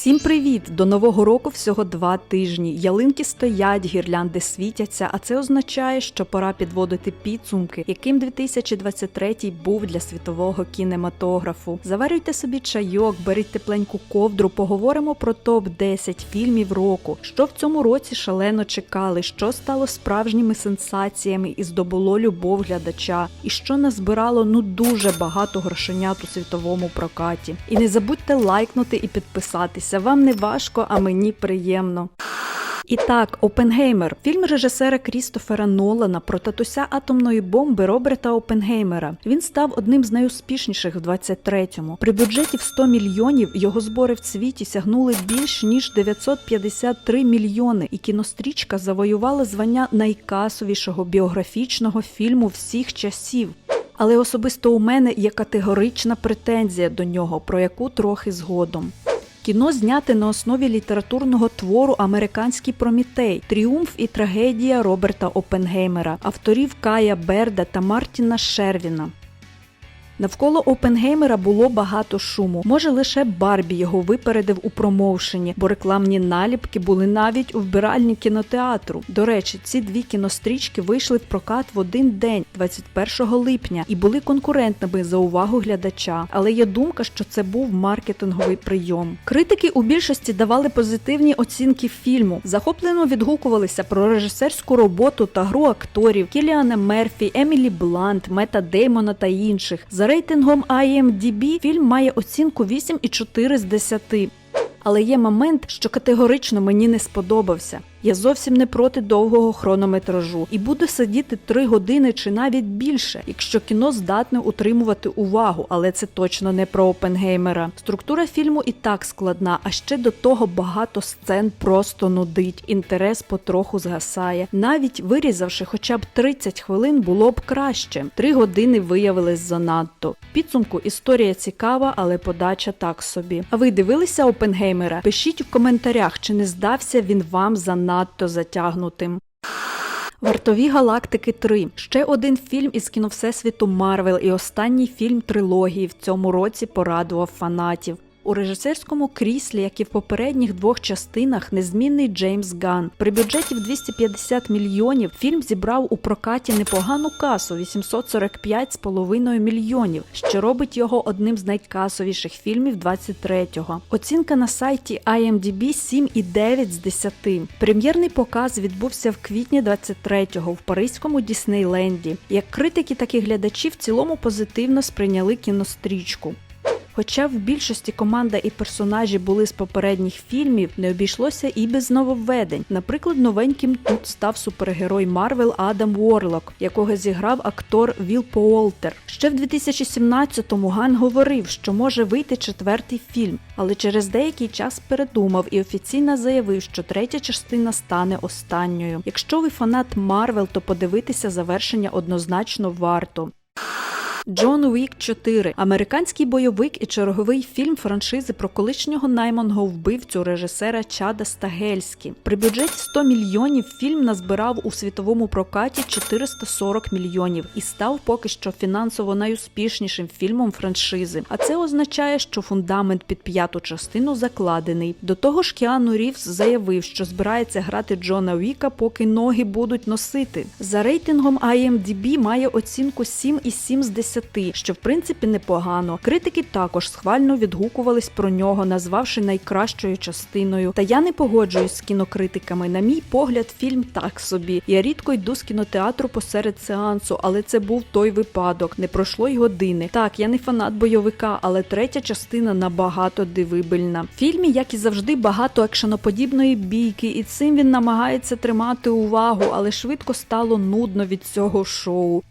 Всім привіт! До нового року всього два тижні. Ялинки стоять, гірлянди світяться, а це означає, що пора підводити підсумки, яким 2023 був для світового кінематографу. Заварюйте собі чайок, беріть тепленьку ковдру, поговоримо про топ 10 фільмів року, що в цьому році шалено чекали, що стало справжніми сенсаціями і здобуло любов глядача, і що назбирало ну дуже багато грошенят у світовому прокаті. І не забудьте лайкнути і підписатися. Вам не важко, а мені приємно. І так, Опенгеймер фільм режисера Крістофера Нолана про татуся атомної бомби Роберта Опенгеймера. Він став одним з найуспішніших в 23-му. При бюджеті в 100 мільйонів його збори в світі сягнули більш ніж 953 мільйони, і кінострічка завоювала звання найкасовішого біографічного фільму всіх часів. Але особисто у мене є категорична претензія до нього, про яку трохи згодом. Кіно зняте на основі літературного твору Американський Промітей, Тріумф і трагедія Роберта Опенгеймера, авторів Кая Берда та Мартіна Шервіна. Навколо Опенгеймера було багато шуму. Може, лише Барбі його випередив у промоушені, бо рекламні наліпки були навіть у вбиральні кінотеатру. До речі, ці дві кінострічки вийшли в прокат в один день, 21 липня, і були конкурентними за увагу глядача. Але є думка, що це був маркетинговий прийом. Критики у більшості давали позитивні оцінки фільму, захоплено відгукувалися про режисерську роботу та гру акторів Кіліана Мерфі, Емілі Блант, Мета Деймона та інших. За рейтингом IMDb фільм має оцінку 8,4 з 10. Але є момент, що категорично мені не сподобався. Я зовсім не проти довгого хронометражу і буду сидіти 3 години чи навіть більше, якщо кіно здатне утримувати увагу, але це точно не про Опенгеймера. Структура фільму і так складна, а ще до того багато сцен просто нудить. Інтерес потроху згасає. Навіть вирізавши хоча б 30 хвилин, було б краще. Три години виявились занадто. Підсумку історія цікава, але подача так собі. А ви дивилися Опенгеймера? Пишіть в коментарях, чи не здався він вам занадто затягнутим. Вартові галактики 3. Ще один фільм із кіно Всесвіту Марвел і останній фільм трилогії в цьому році порадував фанатів. У режисерському кріслі, як і в попередніх двох частинах, незмінний Джеймс Ган. При бюджеті в 250 мільйонів фільм зібрав у прокаті непогану касу 845,5 мільйонів, що робить його одним з найкасовіших фільмів 23-го. Оцінка на сайті IMDb 7,9 з 10. Прем'єрний показ відбувся в квітні 23-го в Паризькому Діснейленді. Як критики, так і глядачі в цілому позитивно сприйняли кінострічку. Хоча в більшості команда і персонажі були з попередніх фільмів, не обійшлося і без нововведень. Наприклад, новеньким тут став супергерой Марвел Адам Уорлок, якого зіграв актор Віл Поолтер. Ще в 2017-му Ган говорив, що може вийти четвертий фільм, але через деякий час передумав і офіційно заявив, що третя частина стане останньою. Якщо ви фанат Марвел, то подивитися завершення однозначно варто. Джон Уік 4 американський бойовик і черговий фільм франшизи про колишнього найманного вбивцю режисера Чада Стагельські. При бюджеті 100 мільйонів фільм назбирав у світовому прокаті 440 мільйонів і став поки що фінансово найуспішнішим фільмом франшизи. А це означає, що фундамент під п'яту частину закладений. До того ж, Кіану Рівз заявив, що збирається грати Джона Уіка, поки ноги будуть носити. За рейтингом IMDb має оцінку 7,7 з 10 що в принципі непогано. Критики також схвально відгукувались про нього, назвавши найкращою частиною. Та я не погоджуюсь з кінокритиками. На мій погляд, фільм так собі. Я рідко йду з кінотеатру посеред сеансу, але це був той випадок. Не пройшло й години. Так, я не фанат бойовика, але третя частина набагато дивибельна. В фільмі, як і завжди, багато екшеноподібної бійки, і цим він намагається тримати увагу, але швидко стало нудно від цього шоу.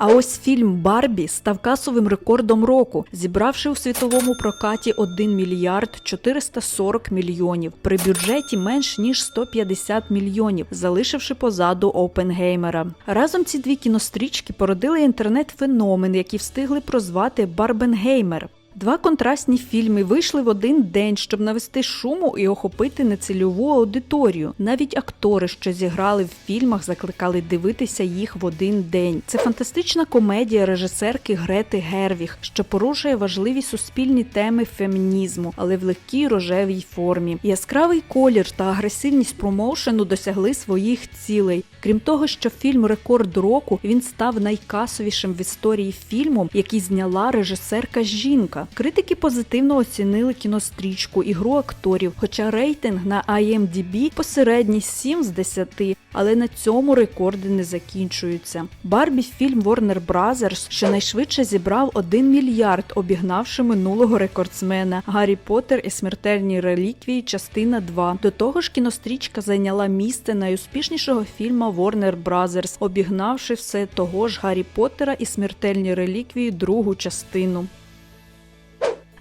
А ось фільм Барбі став касовим рекордом року, зібравши у світовому прокаті 1 мільярд 440 мільйонів при бюджеті менш ніж 150 мільйонів, залишивши позаду Опенгеймера. Разом ці дві кінострічки породили інтернет-феномен, який встигли прозвати Барбенгеймер. Два контрастні фільми вийшли в один день, щоб навести шуму і охопити нецільову аудиторію. Навіть актори, що зіграли в фільмах, закликали дивитися їх в один день. Це фантастична комедія режисерки Грети Гервіг, що порушує важливі суспільні теми фемінізму, але в легкій рожевій формі. Яскравий колір та агресивність промоушену досягли своїх цілей. Крім того, що фільм Рекорд року він став найкасовішим в історії фільмом, який зняла режисерка жінка. Критики позитивно оцінили кінострічку, ігру акторів, хоча рейтинг на IMDb посередній 7 з 10, але на цьому рекорди не закінчуються. Барбі фільм Warner Brothers щонайшвидше зібрав 1 мільярд, обігнавши минулого рекордсмена Гаррі Поттер і смертельні реліквії, частина 2. До того ж, кінострічка зайняла місце найуспішнішого фільму Warner Brothers, обігнавши все того ж Гаррі Поттера і смертельні реліквії другу частину.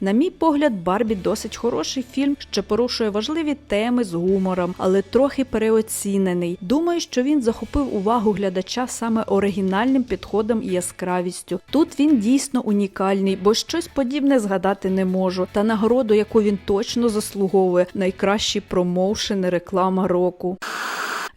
На мій погляд, Барбі досить хороший фільм, що порушує важливі теми з гумором, але трохи переоцінений. Думаю, що він захопив увагу глядача саме оригінальним підходом і яскравістю. Тут він дійсно унікальний, бо щось подібне згадати не можу. Та нагороду, яку він точно заслуговує, найкращий промоушен і реклама року.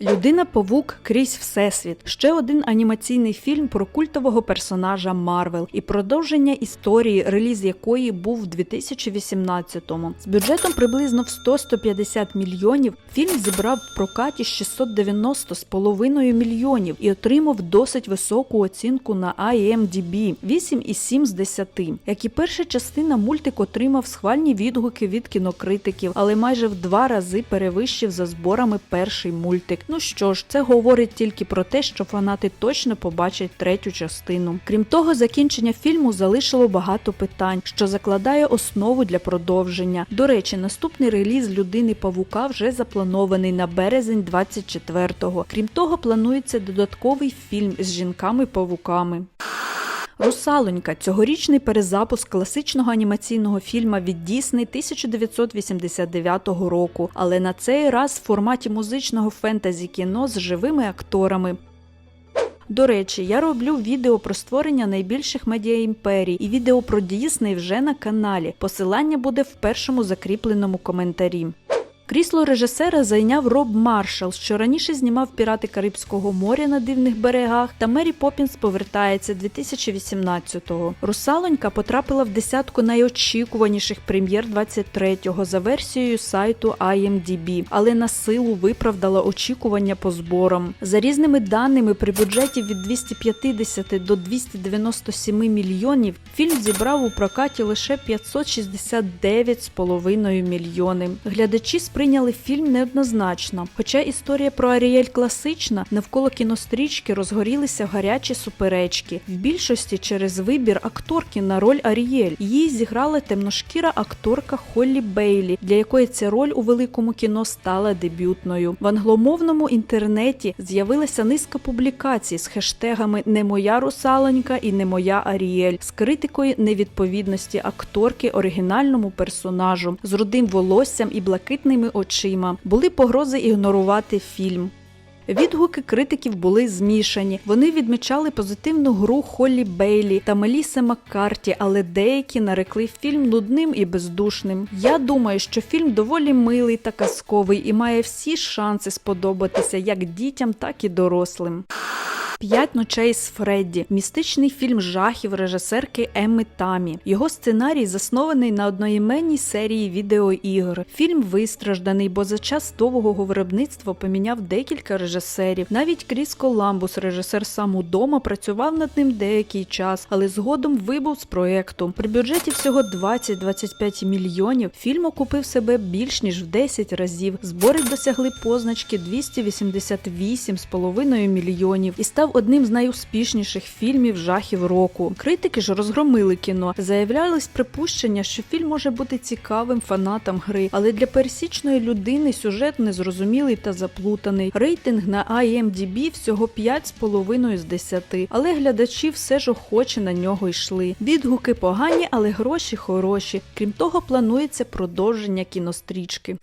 Людина Павук крізь всесвіт. Ще один анімаційний фільм про культового персонажа Марвел і продовження історії, реліз якої був в 2018-му. З бюджетом приблизно в 100-150 мільйонів фільм зібрав в прокаті 690 з половиною мільйонів і отримав досить високу оцінку на IMDb – 8,7 з 10. Як і перша частина, мультик отримав схвальні відгуки від кінокритиків, але майже в два рази перевищив за зборами перший мультик. Ну що ж, це говорить тільки про те, що фанати точно побачать третю частину. Крім того, закінчення фільму залишило багато питань, що закладає основу для продовження. До речі, наступний реліз людини Павука вже запланований на березень 24-го. Крім того, планується додатковий фільм з жінками-павуками. Русалонька цьогорічний перезапуск класичного анімаційного фільма від Дісней 1989 року, але на цей раз в форматі музичного фентезі кіно з живими акторами. До речі, я роблю відео про створення найбільших медіаімперій і відео про Дісней вже на каналі. Посилання буде в першому закріпленому коментарі. Крісло режисера зайняв Роб Маршал, що раніше знімав Пірати Карибського моря на дивних берегах, та Мері Поппінс повертається 2018-го. Русалонька потрапила в десятку найочікуваніших прем'єр 23-го за версією сайту IMDb, але на силу виправдала очікування по зборам. За різними даними, при бюджеті від 250 до 297 мільйонів фільм зібрав у прокаті лише 569,5 мільйони. Глядачі сприйняли фільм неоднозначно. Хоча історія про Аріель класична, навколо кінострічки розгорілися гарячі суперечки. В більшості через вибір акторки на роль Аріель. Її зіграла темношкіра акторка Холлі Бейлі, для якої ця роль у великому кіно стала дебютною. В англомовному інтернеті з'явилася низка публікацій з хештегами Не моя русалонька і не моя Аріель з критикою невідповідності акторки оригінальному персонажу з рудим волоссям і блакитними очима. Були погрози ігнорувати фільм. Відгуки критиків були змішані. Вони відмічали позитивну гру Холлі Бейлі та Меліси Маккарті, але деякі нарекли фільм нудним і бездушним. Я думаю, що фільм доволі милий та казковий і має всі шанси сподобатися як дітям, так і дорослим. П'ять ночей з Фредді містичний фільм жахів режисерки Емми Тамі. Його сценарій заснований на одноіменній серії відеоігр. Фільм вистражданий, бо за час довгого виробництва поміняв декілька режисерів. Навіть Кріс Коламбус, режисер сам удома, працював над ним деякий час, але згодом вибув з проекту. При бюджеті всього 20-25 мільйонів фільм окупив себе більш ніж в 10 разів. Збори досягли позначки 288,5 мільйонів і став одним з найуспішніших фільмів жахів року. Критики ж розгромили кіно, заявлялись припущення, що фільм може бути цікавим фанатам гри, але для пересічної людини сюжет незрозумілий та заплутаний. Рейтинг на IMDb всього 5,5 з 10, але глядачі все ж охоче на нього йшли. Відгуки погані, але гроші хороші. Крім того, планується продовження кінострічки.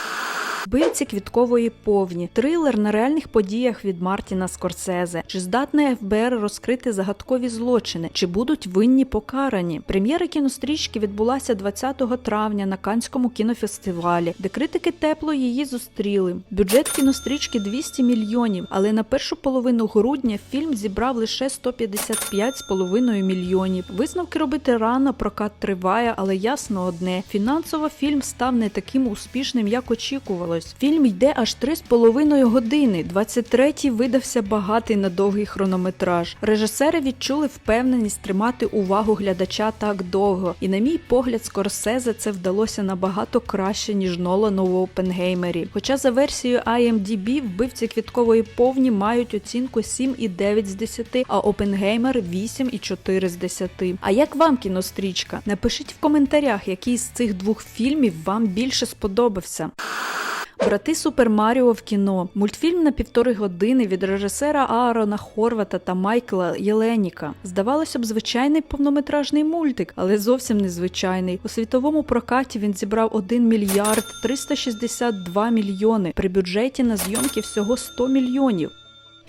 Вбивці квіткової повні, трилер на реальних подіях від Мартіна Скорсезе. Чи здатне ФБР розкрити загадкові злочини? Чи будуть винні покарані? Прем'єра кінострічки відбулася 20 травня на Канському кінофестивалі, де критики тепло її зустріли. Бюджет кінострічки 200 мільйонів, але на першу половину грудня фільм зібрав лише 155,5 мільйонів. Висновки робити рано, прокат триває, але ясно одне: фінансово фільм став не таким успішним, як очікувалось. Фільм йде аж 3,5 години. 23-й видався багатий на довгий хронометраж. Режисери відчули впевненість тримати увагу глядача так довго, і на мій погляд, Скорсезе це вдалося набагато краще ніж Нолану в Опенгеймері. Хоча за версією IMDb вбивці квіткової повні мають оцінку 7,9 з 10, а Опенгеймер 8,4 з 10. А як вам кінострічка? Напишіть в коментарях, який з цих двох фільмів вам більше сподобався. Брати Супер Маріо в кіно. Мультфільм на півтори години від режисера Аарона Хорвата та Майкла Єленіка. Здавалося б, звичайний повнометражний мультик, але зовсім незвичайний. У світовому прокаті він зібрав 1 мільярд 362 мільйони при бюджеті на зйомки всього 100 мільйонів.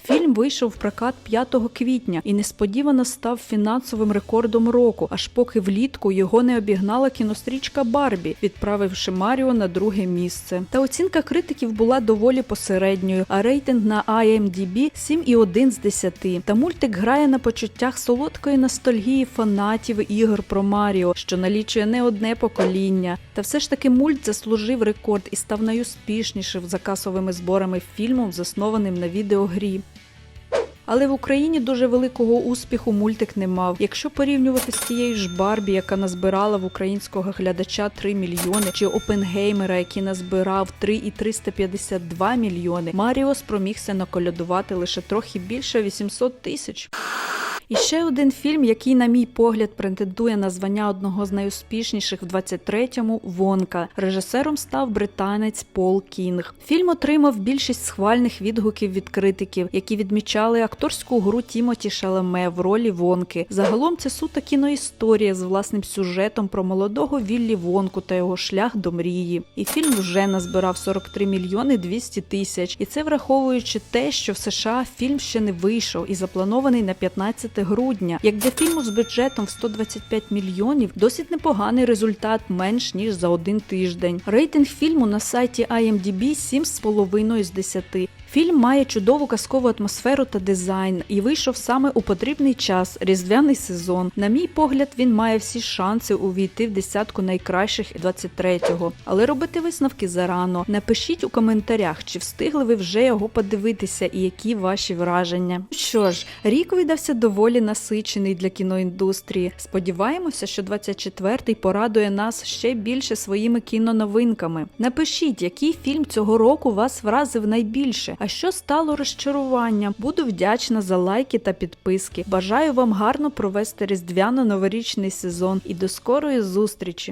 Фільм вийшов в прокат 5 квітня і несподівано став фінансовим рекордом року, аж поки влітку його не обігнала кінострічка Барбі, відправивши Маріо на друге місце. Та оцінка критиків була доволі посередньою, а рейтинг на IMDb 7,1 з 10. Та мультик грає на почуттях солодкої ностальгії фанатів ігор про Маріо, що налічує не одне покоління. Та все ж таки мульт заслужив рекорд і став найуспішнішим за касовими зборами фільмом, заснованим на відеогрі. Але в Україні дуже великого успіху мультик не мав. Якщо порівнювати з тією ж Барбі, яка назбирала в українського глядача 3 мільйони, чи Опенгеймера, який назбирав 3,352 мільйони, Маріо спромігся наколядувати лише трохи більше 800 тисяч. І ще один фільм, який, на мій погляд, претендує на звання одного з найуспішніших в 23-му Вонка. Режисером став британець Пол Кінг. Фільм отримав більшість схвальних відгуків від критиків, які відмічали акторську гру Тімоті Шалеме в ролі Вонки. Загалом це суто кіноісторія з власним сюжетом про молодого Віллі Вонку та його шлях до мрії. І фільм вже назбирав 43 мільйони 200 тисяч. І це враховуючи те, що в США фільм ще не вийшов і запланований на 15 грудня. Як для фільму з бюджетом в 125 мільйонів, досить непоганий результат менш ніж за один тиждень. Рейтинг фільму на сайті IMDb 7,5 з 10. Фільм має чудову казкову атмосферу та дизайн і вийшов саме у потрібний час різдвяний сезон. На мій погляд, він має всі шанси увійти в десятку найкращих 23-го. Але робити висновки зарано. Напишіть у коментарях, чи встигли ви вже його подивитися і які ваші враження. Що ж, рік видався доволі насичений для кіноіндустрії. Сподіваємося, що 24-й порадує нас ще більше своїми кіноновинками. Напишіть, який фільм цього року вас вразив найбільше. А що стало розчаруванням? Буду вдячна за лайки та підписки. Бажаю вам гарно провести різдвяно-новорічний сезон і до скорої зустрічі!